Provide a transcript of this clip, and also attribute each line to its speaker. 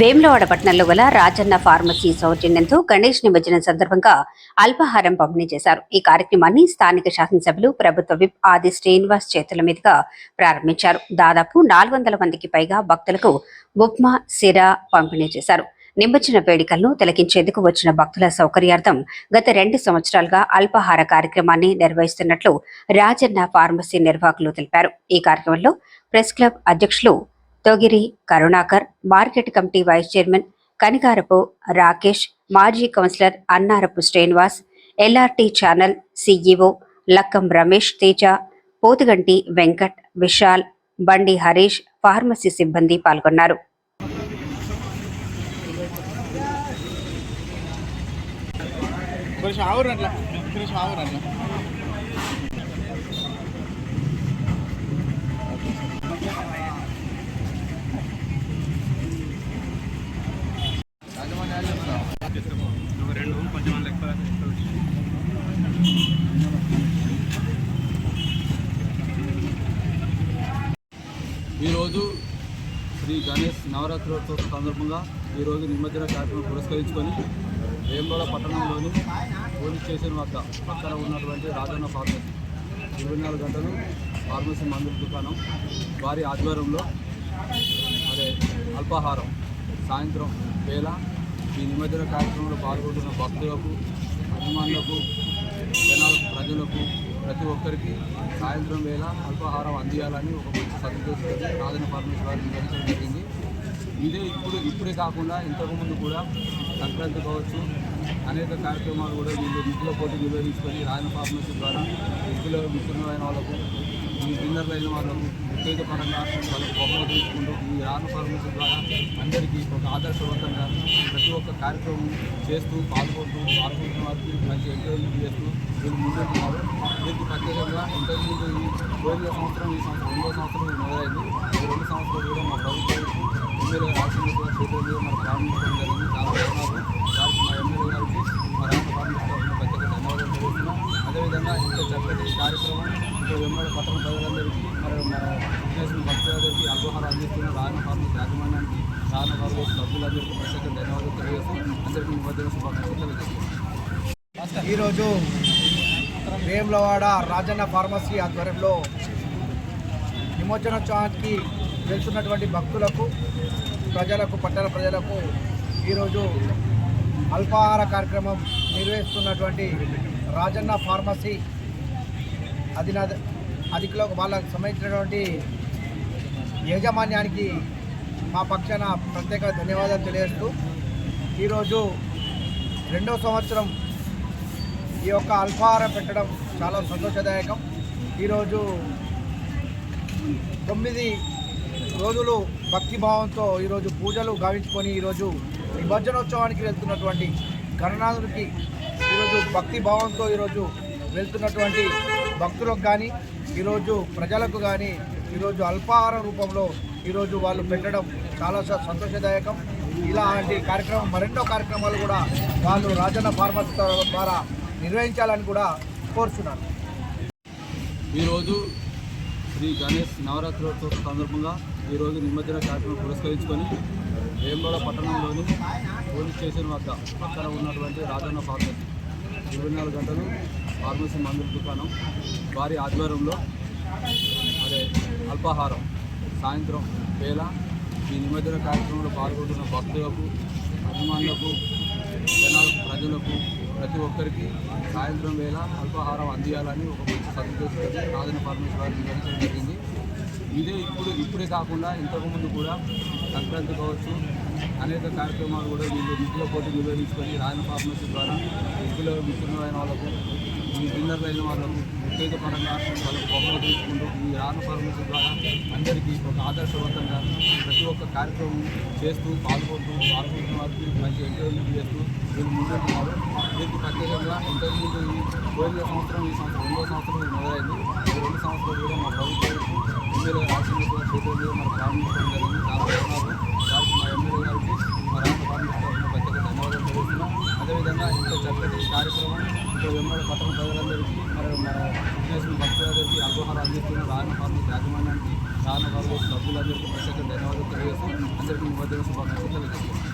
Speaker 1: వేములవాడ పట్టణంలో గల రాజన్న ఫార్మసీ సౌజన్యంతో గణేష్ నిమజ్జనం సందర్భంగా అల్పాహారం పంపిణీ చేశారు. ఈ కార్యక్రమాన్ని స్థానిక శాసనసభ్యులు ప్రభుత్వ విప్ ఆది శ్రీనివాస్ చేతుల మీదుగా ప్రారంభించారు. దాదాపు నాలుగు వందల మందికి పైగా భక్తులకు ఉప్మా సిరా పంపిణీ చేశారు. నిమజ్జన వేడుకలను తిలకించేందుకు వచ్చిన భక్తుల సౌకర్యార్థం గత రెండు సంవత్సరాలుగా అల్పాహార కార్యక్రమాన్ని నిర్వహిస్తున్నట్లు రాజన్న ఫార్మసీ నిర్వాహకులు తెలిపారు. ఈ కార్యక్రమంలో ప్రెస్ క్లబ్ అధ్యక్షులు Togiri Karunakar market committee vice chairman Kanikarapu Rakesh మాజీ councillor Annarapu Srinivas LRT channel CEO Lakkam Ramesh Teja Pothuganti Venkat Vishal Bandi Harish pharmacy సిబ్బంది పాల్గొన్నారు.
Speaker 2: కొంచెం ఆవురు అట్లా. కొంచెం ఆవురు అట్లా.
Speaker 3: ఈరోజు శ్రీ గణేష్ నవరాత్రోత్సవ సందర్భంగా ఈరోజు నిమజ్జన కార్యక్రమం పురస్కరించుకొని వేములవాడ పట్టణంలోని పోలీస్ స్టేషన్ వద్ద పక్కన ఉన్నటువంటి రాజన్న ఫార్మసీ ఇరవై నాలుగు గంటలు ఫార్మసీ మందుల దుకాణం వారి ఆధ్వర్యంలో అదే అల్పాహారం సాయంత్రం వేళ ఈ నిమజ్జన కార్యక్రమంలో పాల్గొంటున్న భక్తులకు అభిమానులకు జనాలకు ప్రజలకు ప్రతి ఒక్కరికి సాయంత్రం వేళ అల్పాహారం అందియాలని ఒక మంచి సదుద్దేశంతో రాజన పరమేశ్వరాన్ని నిర్వహించడం జరిగింది. ఇదే ఇప్పుడు ఇప్పుడే కాకుండా ఇంతకుముందు కూడా సంక్రాంతి కావచ్చు అనేక కార్యక్రమాలు కూడా వీళ్ళు నిధుల పోటీ నిర్వహించుకొని రాయన ఫార్మసీ ద్వారా నిధుల విస్తృతమైన వాళ్ళకు ఈ డిన్నర్లు అయిన వాళ్ళకు ఉత్తేజపరంగా వాళ్ళకు బహుమతులు ఇచ్చుకుంటూ ఈ రాను ఫార్మసీ ద్వారా అందరికీ ఒక ఆదర్శవంతంగా ప్రతి ఒక్క కార్యక్రమం చేస్తూ పాల్గొంటూ పాల్గొంటున్న వారికి మంచి ఎంకరేజ్మెంట్ చేస్తూ వీళ్ళు ముందుంటున్నారు. దీనికి ప్రత్యేకంగా ఇంతకుముందు ఈ పోయిన సంవత్సరం ఈ సంవత్సరం రెండో సంవత్సరం మొదలైంది. ఈ రెండు సంవత్సరాలు కూడా మా ప్రభుత్వం ఎమ్మెల్యే రాష్ట్రంలో కూడా చేతులు మీద ప్రారంభించడం జరిగింది. చాలా ధన్యవాదాలు వారికి మా ఎమ్మెల్యే గారికి మా రాష్ట్ర ప్రభుత్వం ప్రత్యేక ధన్యవాదాలు తెలుస్తున్నాం అదేవిధంగా ఇంత చక్కటి ఇక్కడ వెంబడి పట్టణ ప్రజలందరికీ మరి మన విఘ్నేశ్వర భక్తులందరికీ అల్పహారం అందిస్తున్న రాయన ఫార్మస్ యాజమాన్యానికి రాయన ఫార్మస్ సభ్యులందరికీ ప్రత్యేక ధన్యవాదాలు తెలియజేస్తూ అందరికీ మధ్య శుభాకాంక్షలు
Speaker 2: ఈరోజు వేములవాడ రాజన్న ఫార్మసీ ఆధ్వర్యంలో నిమజ్జనోత్సవానికి వెళ్తున్నటువంటి భక్తులకు ప్రజలకు పట్టణ ప్రజలకు ఈరోజు అల్పాహార కార్యక్రమం నిర్వహిస్తున్నటువంటి రాజన్న ఫార్మసీ అధినా అధికలో వాళ్ళకు సంబంధించినటువంటి యాజమాన్యానికి మా పక్షాన ప్రత్యేక ధన్యవాదాలు తెలియజేస్తూ ఈరోజు రెండో సంవత్సరం ఈ యొక్క అల్పాహారం పెట్టడం చాలా సంతోషదాయకం. ఈరోజు తొమ్మిది రోజులు భక్తిభావంతో ఈరోజు పూజలు గావించుకొని ఈరోజు నిమజ్జనోత్సవానికి వెళ్తున్నటువంటి గణనాథుడికి ఈరోజు భక్తి భావంతో ఈరోజు వెళ్తున్నటువంటి భక్తులకు కానీ ఈరోజు ప్రజలకు కానీ ఈరోజు అల్పాహార రూపంలో ఈరోజు వాళ్ళు పెట్టడం చాలా సంతోషదాయకం. ఇలాంటి కార్యక్రమం మరెన్నో కార్యక్రమాలు కూడా వాళ్ళు రాజన్న ఫార్మసీ ద్వారా నిర్వహించాలని కూడా కోరుచున్నాను.
Speaker 3: ఈరోజు శ్రీ గణేష్ నవరాత్రోత్సవ సందర్భంగా ఈరోజు నిమజ్జన కార్యక్రమం పురస్కరించుకొని వేములవాడ పట్టణంలోని పోలీస్ స్టేషన్ వద్ద పక్కన ఉన్నటువంటి రాజన్న ఫార్మసీ. ఇరవై నాలుగు గంటలు ఫార్మసీ మందుల దుకాణం. వారి ఆధ్వర్యంలో అదే అల్పాహారం. సాయంత్రం వేళ ఈ నిమజ్జన కార్యక్రమంలో పాల్గొంటున్న భక్తులకు అభిమానులకు జనాలకు ప్రజలకు ప్రతి ఒక్కరికి సాయంత్రం వేళ అల్పాహారం అందియాలని ఒక మంచి సదుద్దేశంతో రాజన ఫార్మసీ వారు నిర్వహించడం జరిగింది. ఇదే ఇప్పుడు ఇప్పుడే కాకుండా ఇంతకుముందు కూడా సంక్రాంతి కావచ్చు అనేక కార్యక్రమాలు కూడా వీళ్ళు నిధుల పోటీ నిర్వహించుకొని రాయన ఫార్మసీ ద్వారా నిధుల విస్తృతమైన వాళ్ళకు ఈ డిన్నర్లు అయిన వాళ్ళకు ఉత్తేజపరంగా వాళ్ళకు బొమ్మలు తీసుకుంటూ ఈ రాజన ఫార్మసీ ద్వారా అందరికీ ఒక ఆదర్శవంతంగా ప్రతి ఒక్క కార్యక్రమం చేస్తూ పాల్గొంటూ పాల్గొంటున్న వారికి మంచి ఎంకరేజ్మెంట్ చేస్తూ వీళ్ళు ముందుంటున్నారు. దీనికి ప్రత్యేకంగా ఇంతకుముందు ఈ పోయిన సంవత్సరం ఈ సంవత్సరం రెండో సంవత్సరం మొదలైంది. ఈ రెండు సంవత్సరాలు కూడా మా ప్రభుత్వం ఎమ్మెల్యే రాష్ట్రంలో కూడా మన ప్రారంభించారు మనకు ప్రారంభించడం జరిగింది చాలా ధన్యవాదాలు వారికి మా ఎమ్మెల్యే గారికి మా రాష్ట్ర ఫార్మసీ తరఫున ప్రత్యేక ధన్యవాదాలు తెలుస్తున్నాం అదేవిధంగా ఇంత చక్కటి కార్యక్రమం ఇక్కడ వెంబడి పట్టణ ప్రజలందరికీ మరి మన విఘ్నేశ్వర భక్తులందరికీ అల్పహారం అందిస్తున్న రాజ రాజన్న ఫార్మర్స్ యాజమాన్యానికి రాజన్న ఫార్మర్స్ సభ్యులందరికీ ప్రత్యేక ధన్యవాదాలు తెలియజేస్తూ అందరికీ నిమజ్జన శుభాకాంక్షలు తెలియజేస్తున్నాను.